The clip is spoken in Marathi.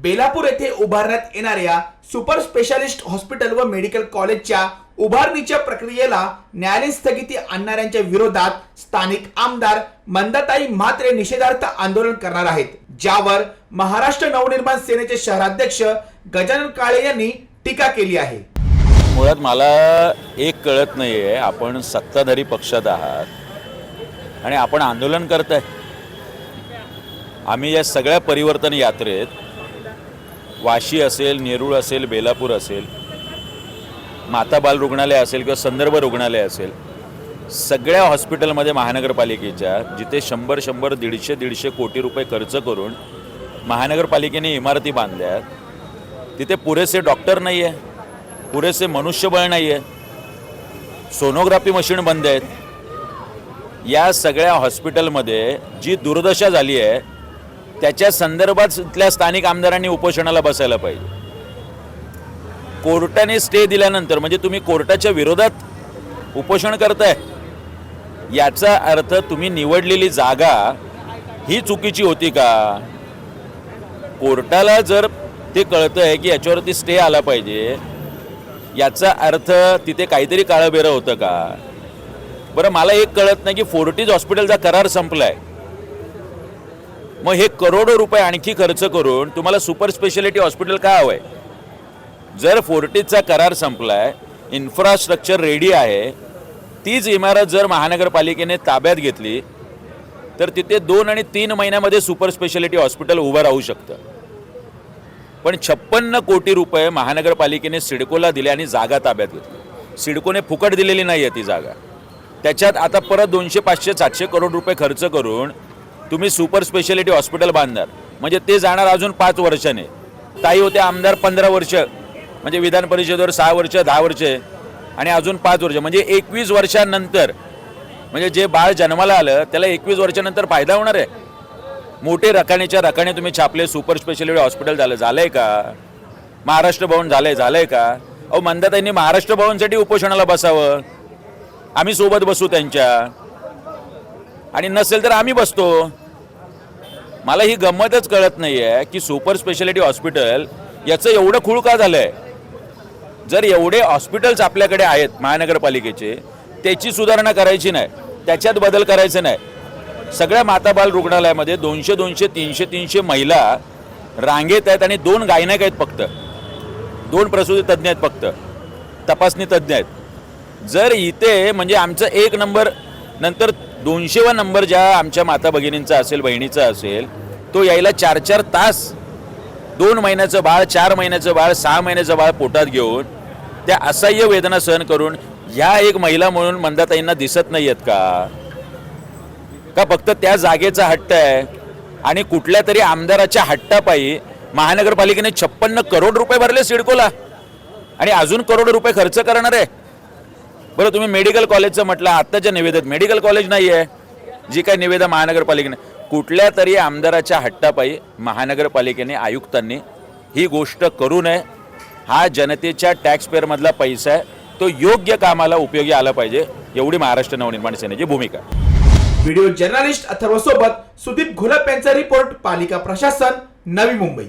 बेलापूर येथे उभारण्यात येणाऱ्या सुपर स्पेशालिस्ट हॉस्पिटल व मेडिकल कॉलेजच्या उभारणीच्या प्रक्रियेला न्यायालयीन स्थगिती आणणाऱ्यांच्या विरोधात स्थानिक आमदार मंदाताई म्हात्रे निषेधार्थ आंदोलन करणार आहेत ज्यावर महाराष्ट्र नवनिर्माण सेनेचे शहराध्यक्ष गजानन काळे यांनी टीका केली आहे. मुळात मला एक कळत नाही आहे आपण सत्ताधारी पक्षात आहात आणि आपण आंदोलन करताय आम्ही या सगळ्या परिवर्तन यात्रेत वाशी असेल नेरूळ असेल बेलापूर असेल माता बाल रुग्णालय असेल किंवा संदर्भ रुग्णालय असेल सगळ्या हॉस्पिटलमध्ये महानगरपालिकेच्या जिथे शंभर शंभर दीडशे दीडशे कोटी रुपये खर्च करून महानगरपालिकेने इमारती बांधल्या तिथे पुरेसे डॉक्टर नाही आहे पुरेसे मनुष्यबळ नाही आहे सोनोग्राफी मशीन बंद आहेत. या सगळ्या हॉस्पिटलमध्ये जी दुर्दशा झाली आहे त्याच्या संदर्भातल्या स्थानिक आमदारांनी उपोषणाला बसायला पाहिजे. कोर्टाने स्टे दिल्यानंतर म्हणजे तुम्ही कोर्टाच्या विरोधात उपोषण करताय याचा अर्थ तुम्ही निवडलेली जागा ही चुकीची होती का? कोर्टाला जर ते कळतंय की याच्यावरती स्टे आला पाहिजे याचा अर्थ तिथे काहीतरी काळंबेरं होतं का? बरं मला एक कळत नाही की फोर्टीज हॉस्पिटलचा करार संपलाय. मग हे करोडो रुपये आणखी खर्च करून तुम्हाला सुपर स्पेशालिटी हॉस्पिटल का हवंय? जर फोर्टीजचा करार संपलाय इन्फ्रास्ट्रक्चर रेडी आहे तीच इमारत जर महानगरपालिकेने ताब्यात घेतली तर तिथे दोन आणि तीन महिन्यामध्ये सुपर स्पेशालिटी हॉस्पिटल उभं राहू शकतं. पण छप्पन्न कोटी रुपये महानगरपालिकेने सिडकोला दिले आणि जागा ताब्यात घेतली. सिडकोने फुकट दिलेली नाही आहे ती जागा. त्याच्यात आता परत दोनशे पाचशे सातशे करोड रुपये खर्च करून तुम्ही सुपर स्पेशालिटी हॉस्पिटल बांधणार. म्हणजे ते जाणार अजून पाच वर्षाने. ताई होते आमदार पंधरा वर्ष. म्हणजे विधान परिषदेवर सहा वर्ष दहा वर्ष. आणि अजून पाच वर्ष. म्हणजे एकवीस वर्षांनंतर म्हणजे जे बाळ जन्माला आलं त्याला एकवीस वर्षानंतर फायदा होणार आहे. मोठे रकानेच्या रकाने तुम्ही छापले सुपर स्पेशालिटी हॉस्पिटल झालं झालंय का? महाराष्ट्र भवन झालंय झालंय का? अहो मंदाताईंनी महाराष्ट्र भवनसाठी उपोषणाला बसावं. आम्ही सोबत बसू त्यांच्या. आणि नसेल तर आम्ही बसतो. मला ही गंमतच कळत नाही आहे की सुपर स्पेशालिटी हॉस्पिटल याचं एवढं खूळ का झालं आहे जर एवढे हॉस्पिटल्स आपल्याकडे आहेत महानगरपालिकेचे त्याची सुधारणा करायची नाही त्याच्यात बदल करायचे नाही. सगळ्या माता बाल रुग्णालयामध्ये दोनशे दोनशे तीनशे तीनशे महिला रांगेत आहेत आणि दोन गायनक आहेत फक्त. दोन प्रसूती तज्ज्ञ आहेत फक्त. तपासणी तज्ज्ञ आहेत. जर इथे म्हणजे आमचं एक नंबर नंतर दोनशेवा नंबर ज्या आमच्या माता भगिनींचा असेल बहिणीचा असेल तो यायला चार चार तास दोन महिन्याचं बाळ चार महिन्याचं बाळ सहा महिन्याचं बाळ पोटात घेऊन त्या असह्य वेदना सहन करून ह्या एक महिला म्हणून मंदाताईंना दिसत नाही आहेत का? का फक्त त्या जागेचा हट्ट आहे? आणि कुठल्या तरी आमदाराच्या हट्टापायी महानगरपालिकेने छप्पन्न करोड रुपये भरले सिडकोला. आणि अजून करोड रुपये खर्च करणार. आहे बरं तुम्ही मेडिकल कॉलेजचं म्हटलं आत्ताच्या निवेदत मेडिकल कॉलेज नाही आहे जी काही निवेदन महानगरपालिकेने. कुठल्या तरी आमदाराच्या हट्टापायी महानगरपालिकेने आयुक्तांनी ही गोष्ट करू नये. हा जनतेच्या टॅक्सपेअरमधला पैसा आहे. तो योग्य कामाला उपयोगी आला पाहिजे एवढी महाराष्ट्र नवनिर्माण सेनेची भूमिका व्हिडिओ जर्नलिस्ट अथर्व सोबत सुदीप घोलप यांचा रिपोर्ट पालिका प्रशासन नवी मुंबई.